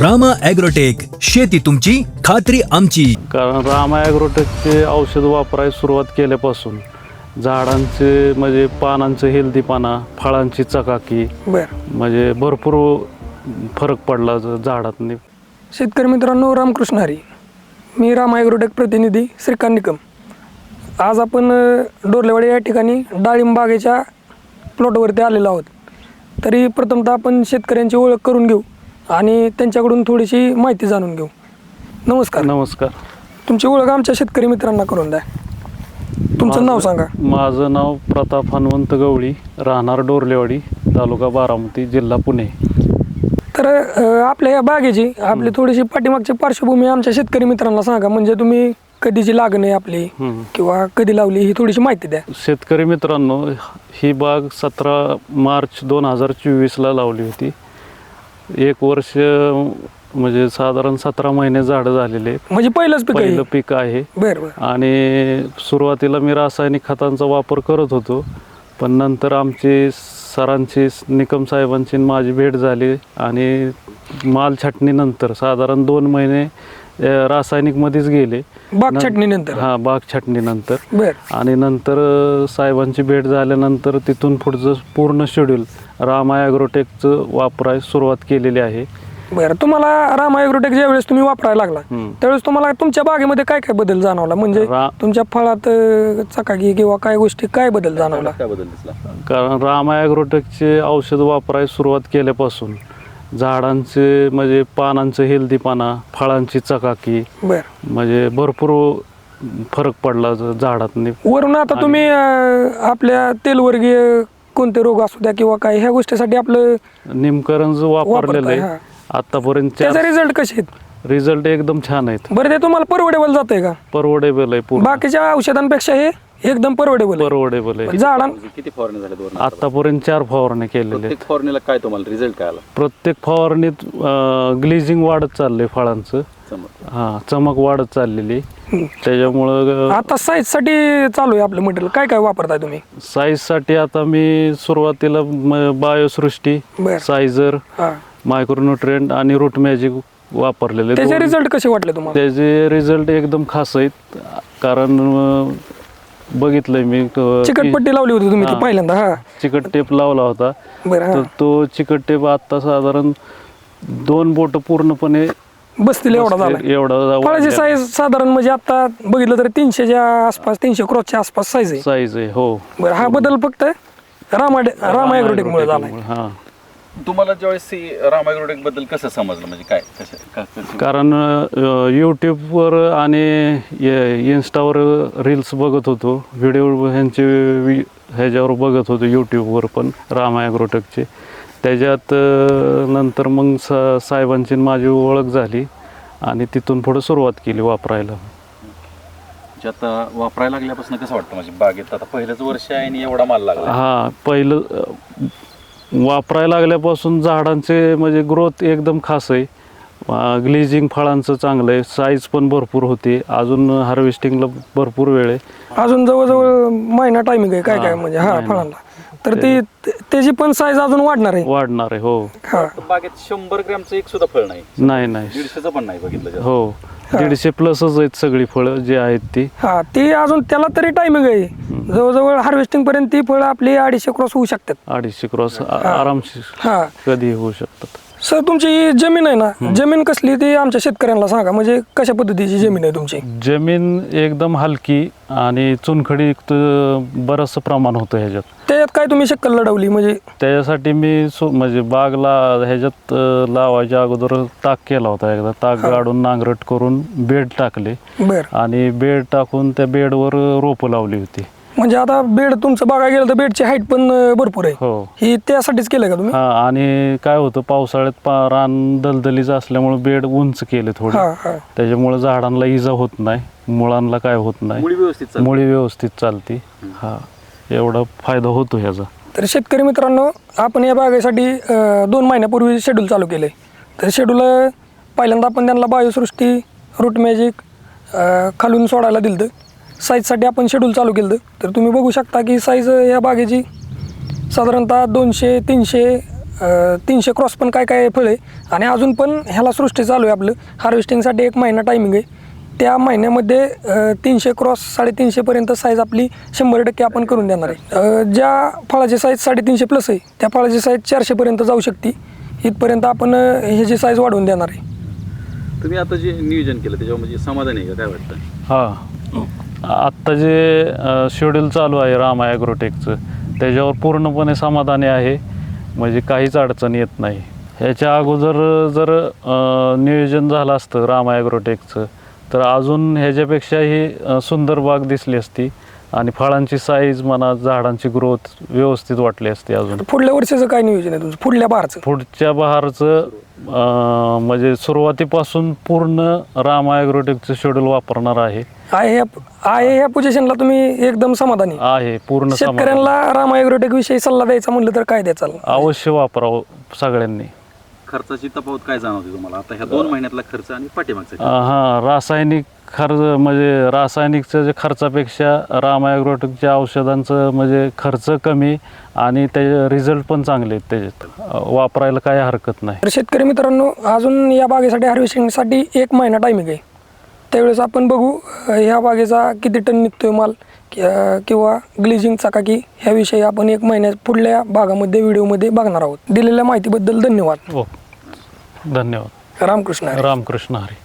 Rama agrotech शेती तुमची खात्री आमची. कारण राम ॲग्रोटेकचे औषध वापरायला सुरुवात केल्यापासून झाडांचे म्हणजे पानांचं हेल्दीपणा फळांची चकाकी बर. म्हणजे भरपूर फरक पडला ज- झाडातनी. शेतकरी मित्रांनो रामकृष्ण हरी. मी राम ॲग्रोटेक प्रतिनिधी श्रीकांत निकम. आज आपण डोरलेवाडी या ठिकाणी डाळिंब बागेच्या प्लॉटवरती आलेलो आहोत. तरी प्रथमतः आपण शेतकऱ्यांची ओळख करून घेऊ. आणि त्यांच्याकडून थोडीशी माहिती जाणून घेऊ. नमस्कार. नमस्कार. तुमची ओळख आमच्या शेतकरी मित्रांना करून द्या. तुमचं नाव सांगा. माझं नाव प्रताप हनुमंत गवळी राहणार डोरलेवाडी तालुका बारामती जिल्हा पुणे. तर अ, आपल्या या बागेची आपली थोडीशी पाठीमागची पार्श्वभूमी आमच्या शेतकरी मित्रांना सांगा. म्हणजे तुम्ही कधीची लागण आहे आपली हम्म. किंवा कधी लावली ही थोडीशी माहिती द्या. शेतकरी मित्रांनो ही बाग सतरा मार्च दोन हजार चोवीसला लावली होती. एक वर्ष म्हणजे साधारण सतरा महिने झाडं झालेले आहेत. म्हणजे पहिलंच पीक आहे? पहिलं पीक आहे. बरं बरं. आणि सुरुवातीला मी रासायनिक खतांचा वापर करत होतो पण नंतर आमची सरांची निकम साहेबांची आणि माझी भेट झाली. आणि माल छाटणीनंतर साधारण दोन महिने अ, रासायनिकमध्येच गेले. बाग छाटणीनंतर. हां बाग छाटणीनंतर. बर. आणि नंतर साहेबांची भेट झाल्यानंतर तिथून पुढचं पूर्ण शेड्यूल रामा ॲग्रोटेकचं वापरायला सुरुवात केलेली आहे. बरं तुम्हाला राम ॲग्रोटेक ज्या वेळेस तुम्ही वापरायला लागला. त्यावेळेस तुम्हाला तुमच्या बागेमध्ये काय काय बदल जाणवला? म्हणजे तुमच्या फळात चकाकी किंवा काय गोष्टी काय बदल जाणवला? कारण रामा ॲग्रोटेकचे औषध वापरायला सुरुवात केल्यापासून झाडांचे म्हणजे पानांचं हेल्दीपणा फळांची चकाकी बर. म्हणजे भरपूर फरक पडला ज- झाडातनी. वरून आता तुम्ही अ, आपल्या तेलवर्गीय कोणते रोग असू द्या किंवा काय ह्या गोष्टीसाठी आपलं निमकरंज वापरलेलं वापरताय, आहे. आतापर्यंत त्याचा रिझल्ट कसे आहेत? रिझल्ट एकदम छान आहेत. बरं ते तुम्हाला परवडेबल जात आहे का? परवडेबल आहे पूर्ण. बाकीच्या औषधांपेक्षा हे एकदम परवडेबल परवडेबल आहे. झाडां किती फवारणी झाल्या दोन आतापर्यंत चार फवारणी केलेले आहेत. प्रत्येक फवारणीला काय तुम्हाला रिझल्ट काय आला प्रत्येक फवारणीत ग्लेझिंग वाढत चाललंय फळांचं. समज हा चमक वाढत चाललेली. त्याच्यामुळं आता साईजसाठी चालू आहे आपलं मटेरियल. काय काय वापरताय तुम्ही? साईजसाठी आता मी सुरुवातीला म- बायोसृष्टी बर. सायझर हा. मायक्रोन्युट्रिएंट आणि रूट मॅजिक वापरलेले त्याचे दोन- रिझल्ट कसे वाटले तुम्हाला? त्याचे रिझल्ट एकदम खास आहेत. कारण अं, बघितलंय मी चिकटपट्टी लावली होती तुम्ही ती हा. पहिल्यांदा हा. चिकट टेप लावला होता. बरं हा. तर तो चिकट टेप आता साधारण दोन बोट पूर्णपणे बसतील एवढा झाला. एवढा फळाची साईज साधारण म्हणजे आता बघितलं तर तीनशेच्या आसपास तीनशे क्रॉसच्या आसपास साईज आहे. साईज आहे हो. बरं हा बदल फक्त रामा रामा ॲग्रोटेक मुळे झालाय. हा. तुम्हाला ज्यावेळेस रामायग्रोटेकबद्दल कसं समजलं? म्हणजे काय कसं कारण यूट्यूबवर आणि इन्स्टावर रील्स बघत होतो. व्हिडिओ ह्यांचे ह्याच्यावर बघत होतो यूट्यूबवर पण राम ॲग्रोटेकचे त्याच्यात नंतर मग स साहेबांची माझी ओळख झाली आणि तिथून पुढं सुरुवात केली वापरायला. म्हणजे आता वापरायला लागल्यापासून कसं वाटतं? म्हणजे बागेत आता पहिलंच वर्ष आहे आणि एवढा माल लागला. हा पहिलं वापरायला लागल्यापासून झाडांचे म्हणजे ग्रोथ एकदम खास आहे. ग्लेझिंग फळांचं चांगलं आहे. साईज पण भरपूर होते. अजून हार्वेस्टिंगला भरपूर वेळ आहे. अजून जवळजवळ महिना टायमिंग आहे काय काय हा, म्हणजे हा. फळांना. तर ती ते- त्याची पण साईज अजून वाढणार आहे. वाढणार आहे हो. हा. बागेत शंभर ग्रॅमचं एक सुद्धा फळ नाही. नाही नाही. दीडशेचं पण नाही बघितलं. हो. दीडशे प्लसच आहेत सगळी फळं जी आहेत ती. हा ती अजून त्याला तरी टायमिंग आहे. जवळजवळ हार्वेस्टिंग पर्यंत ती फळं आपली अडीचशे क्रॉस होऊ शकतात. अडीचशे क्रॉस आरामशीर हा. कधी होऊ शकतात. सर तुमची ही जमीन आहे ना? जमीन कसली ती आमच्या शेतकऱ्यांना सांगा. म्हणजे कशा पद्धतीची जमीन आहे तुमची? जमीन एकदम हलकी आणि चुनखडी बरंचसं प्रमाण होतं ह्याच्यात. त्याच्यात काय तुम्ही शक्कल लढवली? म्हणजे त्याच्यासाठी मी सो म्हणजे बागला ह्याच्यात अं, लावायच्या अगोदर ताक केला होता एकदा. ताक गाडून नांगरट करून बेड टाकले. बर. आणि बेड टाकून त्या बेडवर रोपं लावली होती. म्हणजे आता बेड तुमचं बघायला गेलं तर बेडची हाईट पण अं, भरपूर आहे. हो. ही त्यासाठीच केलंय का तुम्ही? हा आणि काय होतं पावसाळ्यात पा रान दलदलीचं असल्यामुळे बेड उंच केले थोडे. हा हा. त्याच्यामुळे झाडांना इजा होत नाही मुळांना काय होत नाही. मुळी व्यवस्थित चालते. मुळी व्यवस्थित चालती. हा एवढा फायदा होतो ह्याचा. तर शेतकरी मित्रांनो आपण या बागेसाठी अं, दोन महिन्यापूर्वी शेड्यूल चालू केले. तर शेड्यूल पहिल्यांदा आपण त्यांना बायोसृष्टी रूट मॅजिक खालून सोडायला दिलं साईजसाठी आपण शेड्यूल चालू केलं तर तुम्ही बघू शकता की साईज या बागेची साधारणतः दोनशे तीनशे तीनशे क्रॉस पण काय काय फळ. आहे आणि अजून पण ह्याला सृष्टी चालू आहे आपलं. हार्वेस्टिंगसाठी एक महिना टायमिंग आहे. त्या महिन्यामध्ये तीनशे क्रॉस साडेतीनशेपर्यंत साईज आपली शंभर टक्के आपण करून देणार आहे. ज्या फळाची साईज साडेतीनशे प्लस आहे त्या फळाची साईज चारशेपर्यंत जाऊ शकते. इथपर्यंत आपण ह्याची साईज वाढवून देणार आहे. तुम्ही आता जे नियोजन केलं त्याच्यावर म्हणजे समाधान आहे का? काय वाटतं? हां. आत्ता जे शेड्यूल चालू आहे रामा ॲग्रोटेकचं त्याच्यावर पूर्णपणे समाधानी आहे. म्हणजे काहीच अडचण येत नाही. ह्याच्या अगोदर जर नियोजन झालं असतं रामा ॲग्रोटेकचं तर अजून ह्याच्यापेक्षाही सुंदर बाग दिसली असती. आणि फळांची साईज म्हणा झाडांची ग्रोथ व्यवस्थित वाटली असती अजून. पुढल्या वर्षाचं काय नियोजन आहे तुमचं? पुढल्या बहारचं पुढच्या बहारचं अं, म्हणजे सुरुवातीपासून पूर्ण राम ॲग्रोटेकचं शेड्यूल वापरणार आहे. आहे ह्या पोझिशनला तुम्ही एकदम समाधानी. आहे पूर्ण समाधान. शेतकऱ्यांना राम ॲग्रोटेक विषयी सल्ला द्यायचा म्हणलं तर काय द्याचाल अवश्य वापरावं सगळ्यांनी. खर्चाची तफावत काय जाणवते तुम्हाला? आता ह्या दोन महिन्यातला खर्च आणि पाठीमागचा हां रासायनिक खर्च म्हणजे रासायनिकचं जे खर्चापेक्षा राम ॲग्रोटेकच्या औषधांचं म्हणजे खर्च कमी आणि त्याचे रिझल्ट पण चांगले आहेत त्याच्यात. वापरायला काही हरकत नाही. तर शेतकरी मित्रांनो अजून या बागेसाठी हार्वेस्टिंगसाठी एक महिना टायमिंग आहे. त्यावेळेस आपण बघू ह्या बागेचा किती टन निघतोय माल. किंवा ग्लिजिंगचा का की ह्याविषयी आपण एक महिन्या पुढल्या भागामध्ये व्हिडिओमध्ये बघणार आहोत. दिलेल्या माहितीबद्दल धन्यवाद. हो. धन्यवाद. रामकृष्ण हरी. रामकृष्ण हरी.